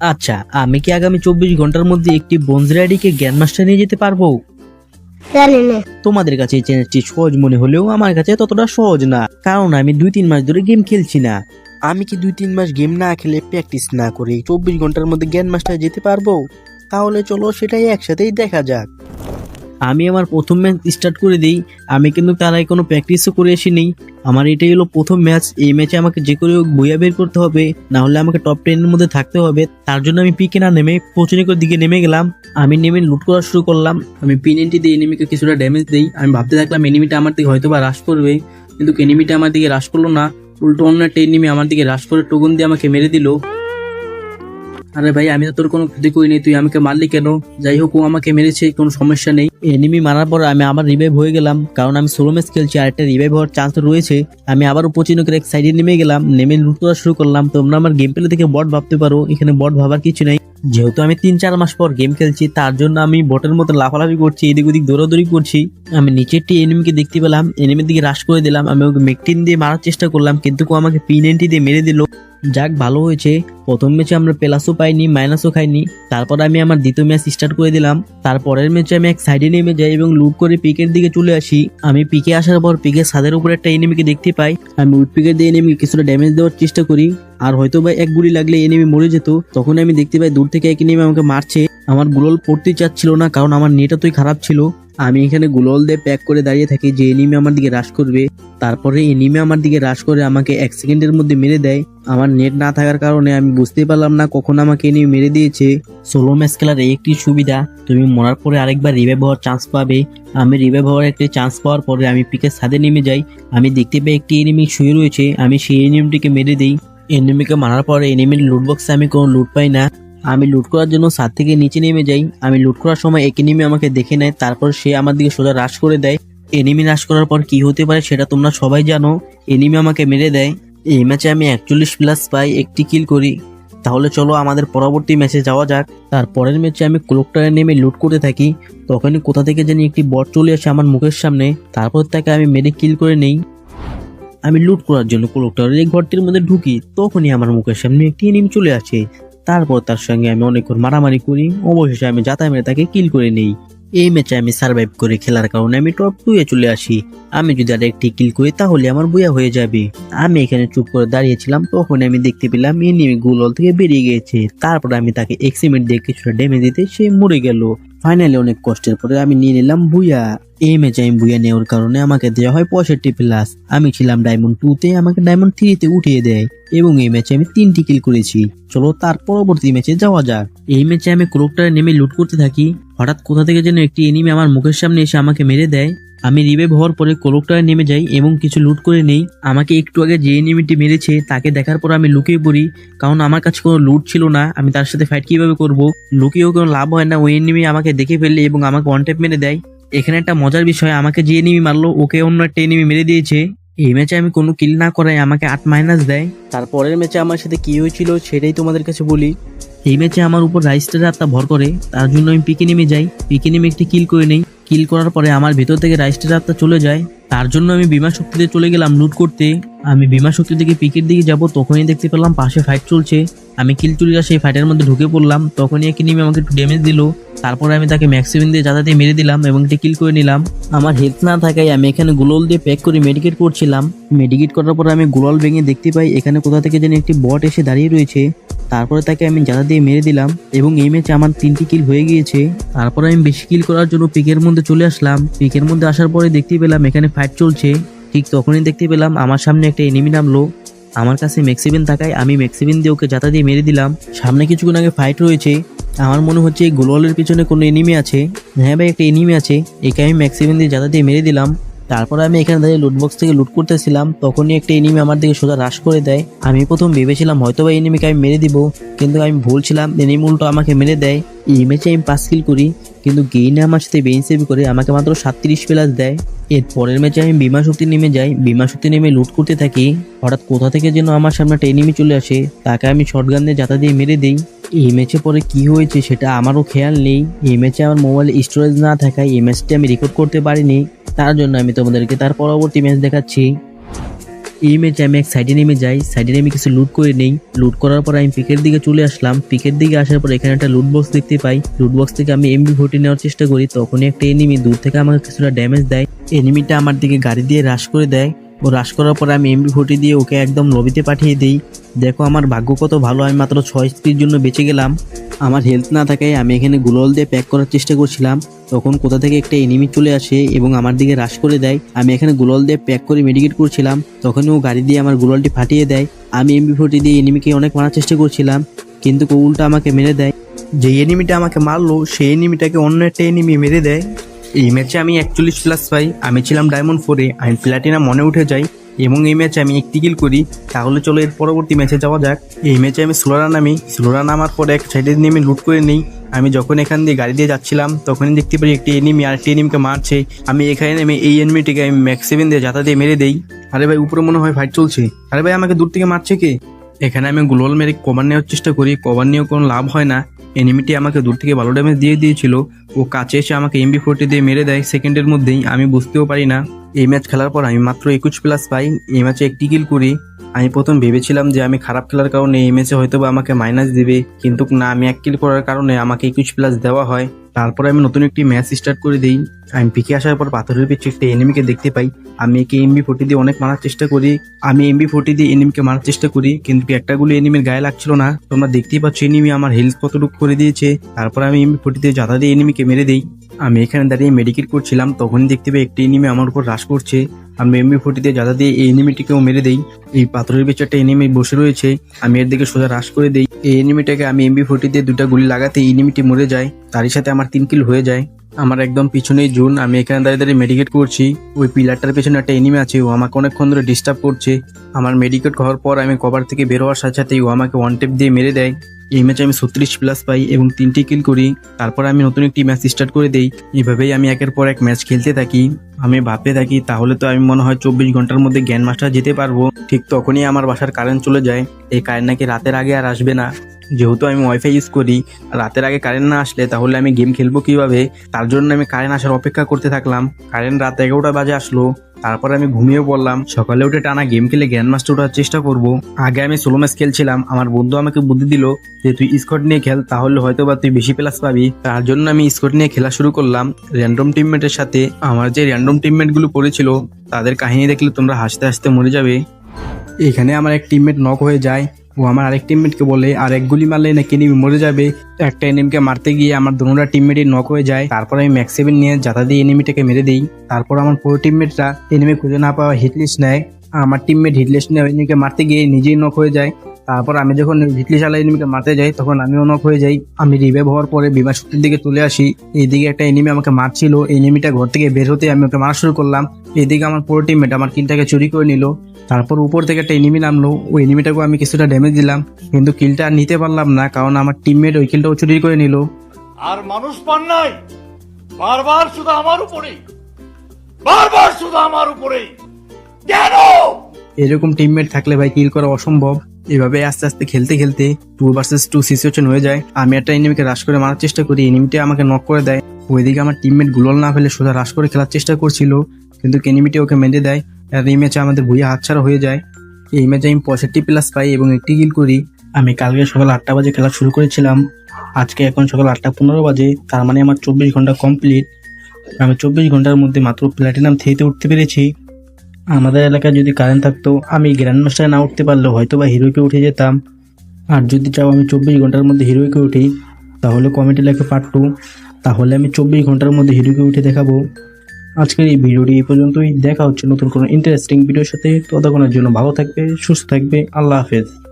আচ্ছা আমি কি আগামী চব্বিশ ঘণ্টার মধ্যে একটি বনজরাইডিকে জ্ঞান মাস্টার নিয়ে যেতে পারব? জানি না। তোমাদের কাছে এই চ্যালেঞ্জটি সহজ মনে হলেও আমার কাছে ততটা সহজ না কারণ আমি দুই তিন মাস ধরে গেম খেলছি না। আমি কি দুই তিন মাস গেম না খেলে প্র্যাকটিস না করে চব্বিশ ঘণ্টার মধ্যে জ্ঞান মাস্টার যেতে পারব? তাহলে চলো সেটাই একসাথেই দেখা যাক। আমি আমার প্রথম ম্যাচ স্টার্ট করে দিই, আমি কিন্তু তার আগে কোনো প্র্যাকটিসও করে আসিনি। আমার এটাই হলো প্রথম ম্যাচ এই ম্যাচে আমাকে যে করে হোক বইয়া বের করতে হবে, না হলে আমাকে টপ টেনের মধ্যে থাকতে হবে। তার জন্য আমি পিকে না নেমে পচনিকর দিকে নেমে গেলাম। আমি নেমে লুট করা শুরু করলাম। আমি পিনেন্টি দিয়ে এনিমিকে কিছুটা ড্যামেজ দিই। আমি ভাবতে থাকলাম এনিমিটা আমার দিকে হয়তো বা রাশ করবে, কিন্তু এনিমিটা আমার দিকে রাশ করল না। উল্টো অন্য একটা এনিমি আমার দিকে রাশ করে টোকন দিয়ে আমাকে মেরে দিল। আরে ভাই, আমি তো তোর কোনো ক্ষতি করিনি, তুই আমাকে মারলি কেন? যাই হোক, ও আমাকে মেরেছে, কোনো সমস্যা নেই। এনিমি মারার পর আমি আবার রিভাইভ হয়ে গেলাম, কারণ আমি সোলো ম্যাচ খেলছি, আর একটা রিভাইভ হওয়ার চান্স রয়েছে। আমি আবার উপচিনকের এক সাইডে নেমে গেলাম, নেমে লুট করা শুরু করলাম। তোমরা আমার গেম প্লে থেকে বট ভাবতে পারো, এখানে বট ভাবার কিছু নেই। যেহেতু আমি তিন চার মাস পর গেম খেলছি, তার জন্য আমি বটের মতো লাফালাফি করছি, এদিক ওদিক দৌড়াদৌড়ি করছি। আমি নিচের টি এনিমিকে দেখতে পেলাম এনিমির দিকে রাশ করে দিলাম, আমি ওকে মেকটিন দিয়ে মারার চেষ্টা করলাম, কিন্তু ও আমাকে পিনেন্টি দিয়ে মেরে দিল। যাক, ভালো হয়েছে। প্রথম ম্যাচে আমরা প্লাসও পাইনি, মাইনাসও খাইনি। তারপর আমি আমার দ্বিতীয় ম্যাচ স্টার্ট করে দিলাম। তারপরের ম্যাচে আমি এক সাইডে নেমে যাই এবং লুট করে পিকের দিকে চলে আসি। আমি পিকে আসার পর পিকের ছাদের উপর একটা এনেমিকে দেখতে পাই। আমি উইট পিকে দিয়ে এনিমিকে কিছুটা ড্যামেজ দেওয়ার চেষ্টা করি। আর হয়তো বা এক গুলি লাগলে এনিমি মরে যেত। তখন আমি দেখতে পাই দূর থেকে এক এনিমি আমাকে মারছে। আমার গুলল পড়তে চাচ্ছিল না, কারণ আমার নেট এতই খারাপ ছিল। আমি এখানে গুলল দিয়ে প্যাক করে দাঁড়িয়ে থাকি যে এনিমি আমার দিকে রাশ করবে। তারপরে এনিমি আমার দিকে রাশ করে আমাকে এক সেকেন্ডের মধ্যে মেরে দেয়। আমার নেট না থাকার কারণে আমি বুঝতে পারলাম না কখন আমাকে এনিমি মেরে দিয়েছে। সোলো ম্যাচ খেলার এই একটি সুবিধা, তুমি মরার পরে আরেকবার রিভাইভ হওয়ার চান্স পাবে। আমি রিভাইভ হওয়ার একটি চান্স পাওয়ার পরে আমি পিকের ছাদে নেমে যাই। আমি দেখতে পাই একটি এনিমি শুয়ে রয়েছে, আমি সেই এনিমিটিকে মেরে দিই। এনিমিকে মারার পরে এনিমির লুট বক্সে আমি কোনো লুট পাই না। আমি লুট করার জন্য ছাদ থেকে নিচে নেমে যাই। আমি লুট করার সময় এক এনিমি আমাকে দেখে নেয়, তারপর সে আমার দিকে সোজা রাশ করে দেয়। এনিমি রাশ করার পর কি হতে পারে সেটা তোমরা সবাই জানো। এনিমি আমাকে মেরে দেয়। এই ম্যাচে আমি একচল্লিশ প্লাস পাই, একটি কিল করি। তাহলে চলো আমাদের পরবর্তী ম্যাচে যাওয়া যাক। তারপরের ম্যাচে আমি ক্লোকটারে নেমে লুট করতে থাকি। তখনই কোথা থেকে জানি একটি বট চলে আসে আমার মুখের সামনে। তারপর তাকে আমি মেরে কিল করে নেই। আমি লুট করার জন্য ক্লোকটারের এই ঘরটির মধ্যে ঢুকি, তখনই আমার মুখের সামনে একটি এনিমি চলে আসে। তারপর তার সঙ্গে আমি অনেকক্ষণ মারামারি করি, অবশেষে আমি যাতায় মেরে তাকে কিল করে নেই। এই ম্যাচে আমি সার্ভাইভ করে খেলার কারণে আমি টপ টুয়ে চলে আসি। আমি যদি আর একটি কিল করি, তাহলে আমার বইয়া হয়ে যাবে। আমি এখানে চুপ করে দাঁড়িয়েছিলাম তখন আমি দেখতে পেলাম এনিমি গুলল থেকে বেরিয়ে গিয়েছে। তারপর আমি তাকে এক্সিমেন্ট দিয়ে কিছুটা ড্যামেজ দিতে সে মরে গেল। ফাইনালি অনেক কষ্টের পরে আমি নিয়ে নিলাম বুয়া এই ম্যাচে আমি বুয়া নেওয়ার কারণে আমাকে দেওয়া হয় পঁয়ষট্টি প্লাস আমি ছিলাম ডায়মন্ড টু তে, আমাকে ডায়মন্ড থ্রি তে উঠিয়ে দেয়। এবং এই ম্যাচে আমি তিনটি কিল করেছি। চলো তার পরবর্তী ম্যাচে যাওয়া যাক। এই ম্যাচে আমি ক্রোকটারে নেমে লুট করতে থাকি। হঠাৎ কোথা থেকে যেন একটি এনিমি আমার মুখের সামনে এসে আমাকে মেরে দেয়। আমি রিভাইভ হওয়ার পরে কোলকটারে নেমে যাই এবং কিছু লুট করে নেই। আমাকে একটু আগে যে এনিমিটি মেরেছে, তাকে দেখার পর আমি লুকিয়ে পড়ি। কারণ আমার কাছে কোনো লুট ছিল না, আমি তার সাথে ফাইট কীভাবে করব? লুকিয়েও কোনো লাভ হয় না, ওই এনিমি আমাকে দেখে ফেললে এবং আমাকে ওয়ান ট্যাপ মেরে দেয়। এখানে একটা মজার বিষয়, আমাকে যে এনিমি মারলো, ওকে অন্য একটা এনিমি মেরে দিয়েছে। এই ম্যাচে আমি কোনো কিল না করাই আমাকে আট মাইনাস দেয়। তারপরের ম্যাচে আমার সাথে কি হয়েছিল, সেটাই তোমাদের কাছে বলি। এই ম্যাচে আমার উপর রাইস্টার আত্মা ভর করে, তার জন্য আমি পিকে নেমে যাই। পিকে নেমে একটি কিল করে নেই। কিল করার পরে আমার ভেতর থেকে রাইস্টার আত্মা চলে যায়। তার জন্য আমি বিমা শক্তিতে চলে গেলাম লুট করতে। আমি বিমা শক্তি থেকে পিকের দিকে যাব, তখনই দেখতে পেলাম পাশে ফাইট চলছে। আমি কিল চুরিরা সেই ফাইটের মধ্যে ঢুকে পড়লাম। তখনই এক নিমে আমাকে একটু ড্যামেজ দিল। তারপরে আমি তাকে ম্যাক্সিমিন দিয়ে যাতাতে মেরে দিলাম এবং একটি কিল করে নিলাম। আমার হেলথ না থাকায় আমি এখানে গুলল দিয়ে প্যাক করে মেডিকেট করছিলাম। মেডিকেট করার পরে আমি গুলল ভেঙে দেখতে পাই, এখানে কোথা থেকে যেন একটি বট এসে দাঁড়িয়ে রয়েছে। তারপরে তাকে আমি জাদা দিয়ে মেরে দিলাম এবং এই ম্যাচে আমার তিনটি কিল হয়ে গিয়েছে। তারপরে আমি বেশি কিল করার জন্য পিকের মধ্যে চলে আসলাম। পিকের মধ্যে আসার পরে দেখতে পেলাম এখানে ফাইট চলছে। ঠিক তখনই দেখতে পেলাম আমার সামনে একটা এনিমি নামলো। আমার কাছে ম্যাক্সিবিন থাকায় আমি ম্যাক্সিবিন দিয়ে ওকে জাতা দিয়ে মেরে দিলাম। সামনে কিছুক্ষণ আগে ফাইট রয়েছে। আমার মনে হচ্ছে এই গোলওয়ালের পিছনে কোনো এনিমি আছে। হ্যাঁ ভাই, একটা এনিমি আছে। একে আমি ম্যাক্সিবিন দিয়ে যাতা দিয়ে মেরে দিলাম। তারপর আমি এখানে দাঁড়িয়ে লুটবক্স থেকে লুট করতেছিলাম, তখনই একটা এনিমি আমার দিকে সোজা হ্রাস করে দেয়। আমি প্রথম ভেবেছিলাম হয়তো বা এনিমিকে আমি মেরে দিব, কিন্তু আমি ভুলছিলাম এনিমি উল্টো আমাকে মেরে দেয়। এই ম্যাচে আমি পাস কিল করি, কিন্তু গেইনে আমার সাথে বেঞ্চ সেভ করে আমাকে মাত্র সাতত্রিশ প্লাস দেয়। এর পরের ম্যাচে আমি বিমা শক্তি নেমে যাই, বিমা শক্তি নেমে লুট করতে থাকি। হঠাৎ কোথা থেকে যেন আমার সামনে একটা এনিমি চলে আসে, তাকে আমি শর্টগান দিয়ে যাতা দিয়ে মেরে দিই। এই ম্যাচে পরে কি হয়েছে সেটা আমারও খেয়াল নেই। এই ম্যাচে আমার মোবাইলে স্টোরেজ না থাকায় এই ম্যাচটি আমি রেকর্ড করতে পারিনি। তার জন্য আমি তোমাদেরকে তার পরবর্তী ম্যাচ দেখাচ্ছি। এই ম্যাচে আমি এক সাইডে নেমে যাই। সাইডে নেমে কিছু লুট করে নেই। লুট করার পর আমি পিকের দিকে চলে আসলাম। পিকের দিকে আসার পর এখানে একটা লুট বক্স দেখতে পাই। লুট বক্স থেকে আমি এমবি ফোর্টি নেওয়ার চেষ্টা করি। তখনই একটা এনিমি দূর থেকে আমাকে কিছুটা ড্যামেজ দেয়। এনিমিটা আমার দিকে গাড়ি দিয়ে রাশ করে দেয়। ও রাশ করার পর আমি এমবি ফোর্টি দিয়ে ওকে একদম লবিতে পাঠিয়ে দিই। দেখো আমার ভাগ্য কত ভালো। আমি মাত্র ছয় স্পিড জন্য বেঁচে গেলাম। আমার হেলথ না থাকায় আমি এখানে গুলল দিয়ে প্যাক করার চেষ্টা করছিলাম। তখন কোথা থেকে একটা এনিমি চলে আসে এবং আমার দিকে রাশ করে দেয়, আমি এখানে গুলল দিয়ে প্যাক করে মেডিকেট করছিলাম তখন ও গাড়ি দিয়ে আমার গুললটি ফাটিয়ে দেয়। আমি এমবি ফোর্টি দিয়ে এনিমিকে অনেক মারার চেষ্টা করছিলাম, কিন্তু ও উল্টা আমাকে মেরে দেয়। যে এনিমিটা আমাকে মারলো, সেই এনিমিটাকে অন্য একটা এনিমি মেরে দেয়। এই ম্যাচে আমি একচল্লিশ প্লাস পাই, আমি ছিলাম ডায়মন্ড ফোরে আমি প্ল্যাটিনা মনে উঠে যাই, এবং এই ম্যাচে আমি একটি কিল করি। তাহলে চলো এর পরবর্তী ম্যাচে যাওয়া যাক। এই ম্যাচে আমি স্লোরা নামি স্লোরা নামার পর এক সাইডে নেমে লুট করে নিই। আমি যখন এখান দিয়ে গাড়ি দিয়ে যাচ্ছিলাম তখনই দেখতে পারি একটি এনিমি আর একটি এনিমিকে মারছে। আমি এখানে নেমে এই এনিমিটিকে আমি ম্যাক্সিভেন দিয়ে যাতা দিয়ে মেরে দেই। আরে ভাই উপরে মনে হয় ফাইট চলছে। আরে ভাই আমাকে দূর থেকে মারছে কে? এখানে আমি গ্লোয়াল মেরে কভার নেওয়ার চেষ্টা করি কভার নিয়েও কোনো লাভ হয় না। এনিমিটি আমাকে দূর থেকে ভালো ড্যামেজ দিয়ে দিয়েছিল। ও কাছে এসে আমাকে এমবি ফোরটি দিয়ে মেরে দেয়। সেকেন্ডের মধ্যেই আমি বুঝতেও পারি না। এই ম্যাচ খেলার পর আমি মাত্র একুশ প্লাস পাই। এই ম্যাচে একটি কিল করি। আমি প্রথম ভেবেছিলাম যে আমি খারাপ খেলার কারণে এই ম্যাচে হয়তো আমাকে মাইনাস দিবে। কিন্তু না, আমি এক কিল করার কারণে আমাকে একুশ প্লাস দেওয়া হয়। তারপরে আমি নতুন একটি ম্যাচ স্টার্ট করে দিই। আমি পিকে আসার পর পাথরের পিছিয়ে একটি এনিমিকে দেখতে পাই। আমি একে এমবি ফোর্টি দিয়ে অনেক মারার চেষ্টা করি। আমি এমবি ফোর্টি দিয়ে এনিমিকে মারার চেষ্টা করি, কিন্তু একটা গুলি এনিমির গায়ে লাগছিল না। তোমরা দেখতেই পাচ্ছ এনিমি আমার হেলথ কতটুকু করে দিয়েছে। তারপর আমি এমবি ফোর্টি দিয়ে জাদা দিয়ে এনিমিকে মেরে দেই। আমি এখানে দাঁড়িয়ে মেডিকেট করছিলাম, তখনই দেখতে পাই একটি এনিমি আমার উপর রাশ করছে। আমি এমবি ফোর্টি দিয়ে জাদা দিয়ে এই এনিমিটিকেও মেরে দেই। এই পাথরের পিছনে একটা এনিমি বসে রয়েছে, আমি এর দিকে সোজা রাশ করে দেই। এই এনিমিটাকে আমি এমবি ফোর্টি দিয়ে দুটা গুলি লাগাতে এনিমিটি মরে যায়, তারই সাথে আমার তিন কিল হয়ে যায়। আমার একদম পিছনেই জুন, আমি এখানে দাঁড়িয়ে দাঁড়িয়ে মেডিকেট করছি। ওই পিলারটার পেছনে একটা এনিমি আছে, ও আমাকে অনেকক্ষণ ধরে ডিস্টার্ব করছে। আমার মেডিকেট হওয়ার পর আমি কভার থেকে বের হওয়ার সাথে সাথেই ও আমাকে ওয়ান টেপ দিয়ে মেরে দেয়। এই ম্যাচে আমি ছত্রিশ প্লাস পাই এবং তিনটি কিল করি। তারপর আমি নতুন একটি ম্যাচ স্টার্ট করে দেই। এভাবেই আমি একের পর এক ম্যাচ খেলতে থাকি। আমি ভাবতে থাকি, তাহলে তো আমি মনে হয় চব্বিশ ঘণ্টার মধ্যে জ্ঞান মাস্টার যেতে পারব। ঠিক তখনই আমার বাসার কারেন্ট চলে যায়। এই কারেন্ট নাকি রাতের আগে আর আসবে না। যেহেতু আমি ওয়াইফাই ইউজ করি, রাতের আগে কারেন্ট না আসলে তাহলে আমি গেম খেলব কীভাবে? তার জন্য আমি কারেন্ট আসার অপেক্ষা করতে থাকলাম। কারেন্ট রাত এগারোটা বাজে আসলো। তারপর আমি ঘুমিয়ে পড়লাম। সকালে উঠে টানা গেম খেলে গ্র্যান্ড মাস্টার ওঠার চেষ্টা করব। আগে আমি সোলো ম্যাচ খেলছিলাম, আমার বন্ধু আমাকে বুদ্ধি দিল যে তুই স্কট নিয়ে খেল, তাহলে হয়তো বা তুই বেশি প্লাস পাবি। তার জন্য আমি স্কট নিয়ে খেলা শুরু করলাম র্যান্ডম টিমমেটের সাথে। আমার যে র্যান্ডম টিমমেটগুলো পড়েছিল, তাদের কাহিনী দেখলে তোমরা হাসতে হাসতে মরে যাবে। এখানে আমার এক টিমমেট নক হয়ে যায়। ও আমার আরেক টিমমেটকে বলে, আর এক গুলি মারলে নাকি এনিমি মরে যাবে? একটা এনিমিকে মারতে গিয়ে আমার দুটা টিমমেটই নক হয়ে যায়। তারপর আমি ম্যাক্স সেভেন নিয়ে যাতা দিয়ে এনিমিটাকে মেরে দিই। তারপর আমার পুরো টিমমেটরা এনিমি খুঁজে না পাওয়া হিটলিস্ট নেয়। আমার টিমমেট হিটলিস্ট নিয়ে এনিমিকে মারতে গিয়ে নিজেই নক হয়ে যায়। তারপর আমি যখন হিটলিস্ট আলা এনিমিকে মারতে যাই তখন আমি অনক হয়ে যাই। আমি রিভাইভ হওয়ার পরে বিমা শক্তির দিকে চলে আসি। এইদিকে একটা এনিমি আমাকে মারছিল। এনিমিটা ঘর থেকে বের হতে আমি ওকে মারা শুরু করলাম। এদিকে আমার পুরো টিমমেট আমার কিলটাকে চুরি করে নিল। তারপর উপর থেকে একটা এনিমি নামলো। ওই এনিমিটাকে আমি কিছুটা ড্যামেজ দিলাম। কিন্তু কিলটা আর নিতে পারলাম না কারণ আমার টিমমেট ওই কিলটাও চুরি করে নিল। আর মানুষ পান নাই। বারবার শুধু আমার উপরেই। বারবার শুধু আমার উপরেই। কেন? এরকম টিমমেট থাকলে ভাই কিল করা অসম্ভব। এভাবে আস্তে আস্তে খেলতে খেলতে টু ভার্সেস টু সিচুয়েশন হয়ে যায়। আমি একটা এনিমিকে রাশ করে মারার চেষ্টা করি এনিমিটা আমাকে নক করে দেয়। ওইদিকে আমার টিমমেট গুলল না ফেলে সোজা রাশ করে খেলার চেষ্টা করছিল, কিন্তু এনিমিটি ওকে মেরে দেয়। আর এই ম্যাচে আমাদের ভুইয়া হাতছাড়া হয়ে যায়। এই ম্যাচে আমি পঁয়ষট্টি প্লাস পাই এবং একটি গিল করি। আমি কালকে সকাল আটটা বাজে খেলা শুরু করেছিলাম। আজকে এখন সকাল আটটা পনেরো বাজে, তার মানে আমার চব্বিশ ঘণ্টা কমপ্লিট আমি চব্বিশ ঘণ্টার মধ্যে মাত্র প্ল্যাটিনাম থ্রিতে উঠতে পেরেছি। আমাদের এলাকায় যদি কারেন্ট থাকতো, আমি গ্র্যান্ড মাস্টারে না উঠতে পারলেও হয়তো বা হিরোকে উঠে যেতাম। আর যদি চাও আমি চব্বিশ ঘণ্টার মধ্যে হিরোকে উঠি, তাহলে কমেডি লেখে পার্ট টু তাহলে আমি চব্বিশ ঘণ্টার মধ্যে হিরোকে উঠে দেখাবো। আজকের এই ভিডিওটি এই পর্যন্তই। দেখা হচ্ছে নতুন কোনো ইন্টারেস্টিং ভিডিওর সাথে। ততক্ষণের জন্য ভালো থাকবে, সুস্থ থাকবে। আল্লাহ হাফেজ।